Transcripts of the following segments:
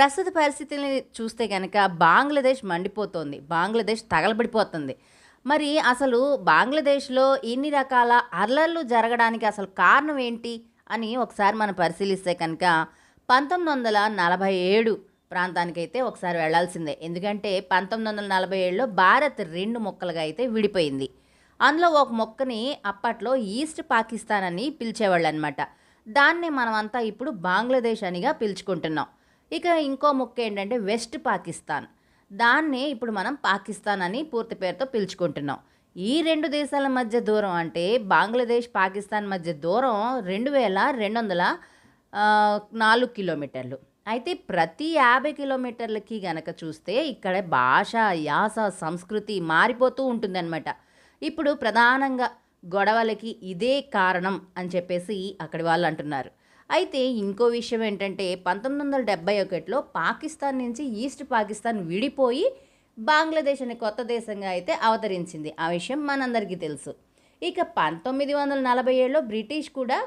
ప్రస్తుత పరిస్థితిని చూస్తే కనుక బంగ్లాదేశ్ మండిపోతోంది. బంగ్లాదేశ్ తగలబడిపోతుంది. మరి అసలు బంగ్లాదేశ్లో ఇన్ని రకాల అల్లర్లు జరగడానికి అసలు కారణం ఏంటి అని ఒకసారి మనం పరిశీలిస్తే కనుక పంతొమ్మిది వందల నలభై ఏడు ప్రాంతానికైతే ఒకసారి వెళ్ళాల్సిందే ఎందుకంటే పంతొమ్మిది వందల నలభై ఏడులో భారత్ రెండు మొక్కలుగా అయితే విడిపోయింది. అందులో ఒక మొక్కని అప్పట్లో ఈస్ట్ పాకిస్తాన్ అని పిలిచేవాళ్ళు అనమాట దాన్నే మనమంతా ఇప్పుడు బంగ్లాదేశ్ అనిగా పిలుచుకుంటున్నాం. ఇక ఇంకో ముక్క ఏంటంటే వెస్ట్ పాకిస్తాన్. దాన్నే ఇప్పుడు మనం పాకిస్తాన్ అని పూర్తి పేరుతో పిలుచుకుంటున్నాం. ఈ రెండు దేశాల మధ్య దూరం అంటే బంగ్లాదేశ్ పాకిస్తాన్ మధ్య దూరం రెండు వేల రెండు వందల నాలుగు కిలోమీటర్లు. అయితే ప్రతి యాభై కిలోమీటర్లకి గనక చూస్తే ఇక్కడ భాష యాస సంస్కృతి మారిపోతూ ఉంటుందన్నమాట. ఇప్పుడు ప్రధానంగా గొడవలకి ఇదే కారణం అని చెప్పేసి అక్కడి వాళ్ళు అంటున్నారు. అయితే ఇంకో విషయం ఏంటంటే పంతొమ్మిది వందల డెబ్బై ఒకటిలో పాకిస్తాన్ నుంచి ఈస్ట్ పాకిస్తాన్ విడిపోయి బంగ్లాదేశ్ అనే కొత్త దేశంగా అయితే అవతరించింది. ఆ విషయం మనందరికీ తెలుసు. ఇక పంతొమ్మిది వందల నలభై ఏడులో బ్రిటిష్ కూడా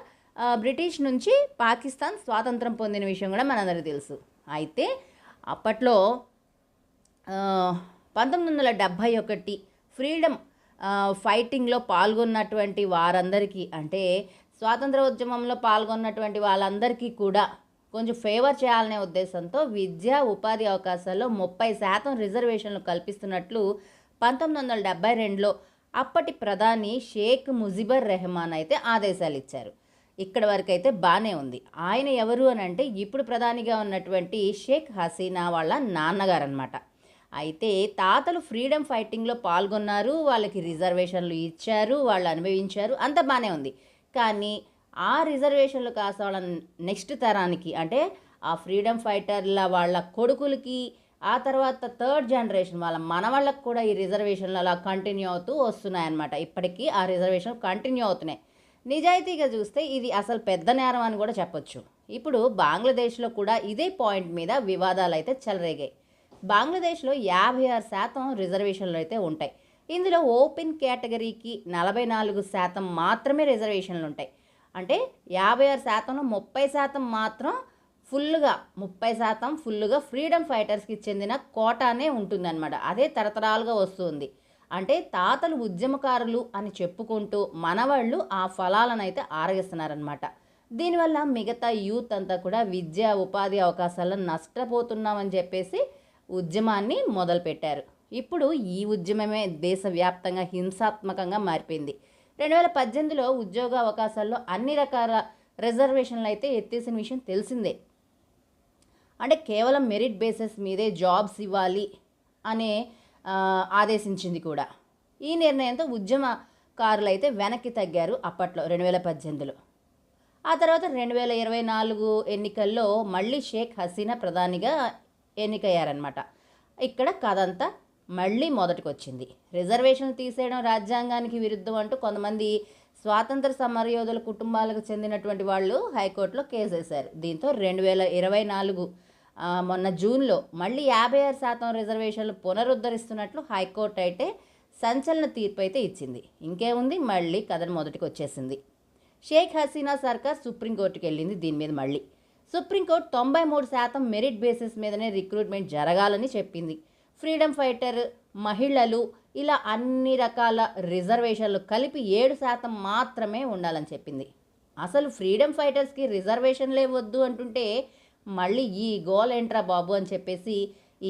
బ్రిటిష్ నుంచి పాకిస్తాన్ స్వాతంత్రం పొందిన విషయం కూడా మనందరికీ తెలుసు. అయితే అప్పట్లో పంతొమ్మిది వందల డెబ్భై ఒకటి ఫ్రీడమ్ ఫైటింగ్లో పాల్గొన్నటువంటి వారందరికీ అంటే స్వాతంత్ర ఉద్యమంలో పాల్గొన్నటువంటి వాళ్ళందరికీ కూడా కొంచెం ఫేవర్ చేయాలనే ఉద్దేశంతో విద్యా ఉపాధి అవకాశాల్లో ముప్పై శాతం రిజర్వేషన్లు కల్పిస్తున్నట్లు పంతొమ్మిది వందల డెబ్బై రెండులో అప్పటి ప్రధాని షేక్ ముజిబర్ రెహమాన్ అయితే ఆదేశాలు ఇచ్చారు. ఇక్కడ వరకు అయితే బాగానే ఉంది. ఆయన ఎవరు అని అంటే ఇప్పుడు ప్రధానిగా ఉన్నటువంటి షేక్ హసీనా వాళ్ళ నాన్నగారు అనమాట అయితే తాతలు ఫ్రీడమ్ ఫైటింగ్లో పాల్గొన్నారు వాళ్ళకి రిజర్వేషన్లు ఇచ్చారు వాళ్ళు అనుభవించారు అంత బాగానే ఉంది. కానీ ఆ రిజర్వేషన్లు కాస్త వాళ్ళ నెక్స్ట్ తరానికి అంటే ఆ ఫ్రీడమ్ ఫైటర్ల వాళ్ళ కొడుకులకి ఆ తర్వాత థర్డ్ జనరేషన్ వాళ్ళ మనవాళ్ళకు కూడా ఈ రిజర్వేషన్లు అలా కంటిన్యూ అవుతూ వస్తున్నాయన్నమాట. ఇప్పటికీ ఆ రిజర్వేషన్ కంటిన్యూ అవుతున్నాయి. నిజాయితీగా చూస్తే ఇది అసలు పెద్ద నేరం అని కూడా చెప్పొచ్చు. ఇప్పుడు బంగ్లాదేశ్లో కూడా ఇదే పాయింట్ మీద వివాదాలు అయితే చెలరేగాయి. బంగ్లాదేశ్లో యాభై ఆరు శాతం రిజర్వేషన్లు అయితే ఉంటాయి. ఇందులో ఓపెన్ కేటగిరీకి నలభై నాలుగు శాతం మాత్రమే రిజర్వేషన్లు ఉంటాయి. అంటే యాభై ఆరు శాతంలో ముప్పై శాతం మాత్రం ఫుల్గా ముప్పై శాతం ఫుల్గా ఫ్రీడమ్ ఫైటర్స్కి చెందిన కోటానే ఉంటుందన్నమాట. అదే తరతరాలుగా వస్తుంది. అంటే తాతలు ఉద్యమకారులు అని చెప్పుకుంటూ మనవాళ్ళు ఆ ఫలాలను అయితే ఆరగిస్తున్నారనమాట దీనివల్ల మిగతా యూత్ అంతా కూడా విద్య ఉపాధి అవకాశాలను నష్టపోతున్నామని చెప్పేసి ఉద్యమాన్ని మొదలుపెట్టారు. ఇప్పుడు ఈ ఉద్యమమే దేశవ్యాప్తంగా హింసాత్మకంగా మారిపోయింది. రెండు వేల పద్దెనిమిదిలో ఉద్యోగ అవకాశాల్లో అన్ని రకాల రిజర్వేషన్లు అయితే ఎత్తేసిన విషయం తెలిసిందే. అంటే కేవలం మెరిట్ బేసిస్ మీదే జాబ్స్ ఇవ్వాలి అనే ఆదేశించింది కూడా. ఈ నిర్ణయంతో ఉద్యమకారులు అయితే వెనక్కి తగ్గారు అప్పట్లో రెండు వేల పద్దెనిమిదిలో. ఆ తర్వాత రెండు వేల ఇరవై నాలుగు ఎన్నికల్లో మళ్ళీ షేక్ హసీనా ప్రధానిగా ఎన్నికయ్యారనమాట ఇక్కడ కథంతా మళ్ళీ మొదటికి వచ్చింది రిజర్వేషన్లు తీసేయడం రాజ్యాంగానికి విరుద్ధం అంటూ కొంతమంది స్వాతంత్ర సమరయోధుల కుటుంబాలకు చెందినటువంటి వాళ్ళు హైకోర్టులో కేసు వేశారు దీంతో రెండు వేల ఇరవై నాలుగు మొన్న జూన్లో మళ్ళీ యాభై ఆరు శాతం రిజర్వేషన్లు పునరుద్ధరిస్తున్నట్లు హైకోర్టు అయితే సంచలన తీర్పు అయితే ఇచ్చింది. ఇంకేముంది? మళ్ళీ కథను మొదటికి వచ్చేసింది షేక్ హసీనా సర్కార్ సుప్రీంకోర్టుకి వెళ్ళింది దీని మీద మళ్ళీ. సుప్రీంకోర్టు తొంభై మూడు శాతం మెరిట్ బేసిస్ మీదనే రిక్రూట్మెంట్ జరగాలని చెప్పింది. ఫ్రీడమ్ ఫైటర్ మహిళలు ఇలా అన్ని రకాల రిజర్వేషన్లు కలిపి ఏడు శాతం మాత్రమే ఉండాలని చెప్పింది. అసలు ఫ్రీడమ్ ఫైటర్స్కి రిజర్వేషన్లే వద్దు అంటుంటే మళ్ళీ ఈ గోల్ ఏంట్రా బాబు అని చెప్పేసి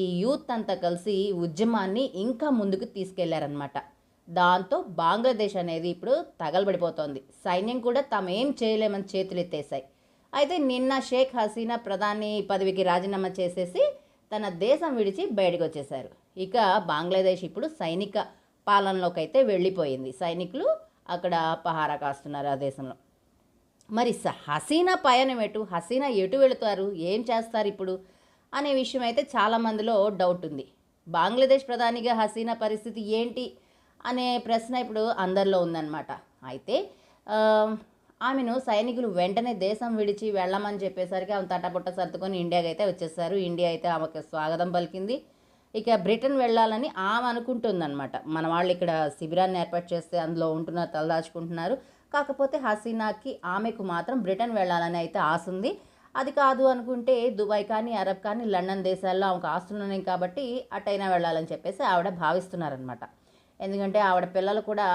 ఈ యూత్ అంతా కలిసి ఉద్యమాన్ని ఇంకా ముందుకు తీసుకెళ్ళారనమాట దాంతో బంగ్లాదేశ్ అనేది ఇప్పుడు తగలబడిపోతోంది. సైన్యం కూడా తామేం చేయలేమని చేతులెత్తేశాయి. అయితే నిన్న షేక్ హసీనా ప్రధాని పదవికి రాజీనామా చేసేసి తన దేశం విడిచి బయటకు వచ్చేశారు ఇక బంగ్లాదేశ్ ఇప్పుడు సైనిక పాలనలోకి అయితే వెళ్ళిపోయింది. సైనికులు అక్కడ పహారా కాస్తున్నారు ఆ దేశంలో. మరి స- హసీనా పయనం ఎటు హసీనా ఎటు వెళుతారు? ఏం చేస్తారు ఇప్పుడు? అనే విషయం అయితే చాలామందిలో డౌట్ ఉంది. బంగ్లాదేశ్ ప్రధానిగా హసీనా పరిస్థితి ఏంటి? అనే ప్రశ్న ఇప్పుడు అందరిలో ఉందన్నమాట. అయితే ఆమెను సైనికులు వెంటనే దేశం విడిచి వెళ్ళమని చెప్పేసరికి ఆమె తటపుట్ట సర్దుకొని ఇండియాకి అయితే వచ్చేసారు. ఇండియా అయితే ఆమెకు స్వాగతం పలికింది. ఇక బ్రిటన్ వెళ్ళాలని ఆమె అనుకుంటుందన్నమాట. మన వాళ్ళు ఇక్కడ శిబిరాన్ని ఏర్పాటు చేస్తే అందులో ఉంటున్నారు తలదాచుకుంటున్నారు కాకపోతే హసీనాకి ఆమెకు మాత్రం బ్రిటన్ వెళ్ళాలని అయితే ఆశ ఉంది. అది కాదు అనుకుంటే దుబాయ్ కానీ అరబ్ కానీ లండన్ దేశాల్లో ఆమెకు ఆస్తులు ఉన్నాయి కాబట్టి అటైనా వెళ్ళాలని చెప్పేసి ఆవిడ భావిస్తున్నారనమాట ఎందుకంటే ఆవిడ పిల్లలు కూడా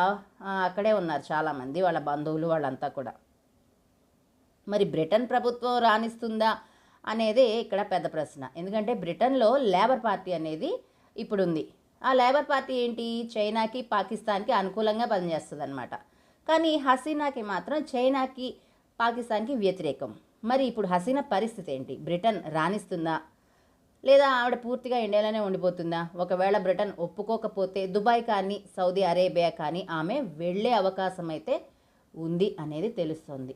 అక్కడే ఉన్నారు చాలామంది వాళ్ళ బంధువులు వాళ్ళంతా కూడా. మరి బ్రిటన్ ప్రభుత్వం రాణిస్తుందా అనేది ఇక్కడ పెద్ద ప్రశ్న. ఎందుకంటే బ్రిటన్లో లేబర్ పార్టీ అనేది ఇప్పుడు ఉంది ఆ లేబర్ పార్టీ ఏంటి? చైనాకి పాకిస్తాన్కి అనుకూలంగా పనిచేస్తుంది అనమాట కానీ హసీనాకి మాత్రం చైనాకి పాకిస్తాన్కి వ్యతిరేకం. మరి ఇప్పుడు హసీనా పరిస్థితి ఏంటి? బ్రిటన్ రాణిస్తుందా? లేదా ఆవిడ పూర్తిగా ఇండియాలోనే ఉండిపోతుందా? ఒకవేళ బ్రిటన్ ఒప్పుకోకపోతే దుబాయ్ కానీ సౌదీ అరేబియా కానీ ఆమె వెళ్ళే అవకాశం అయితే ఉంది అనేది తెలుస్తుంది.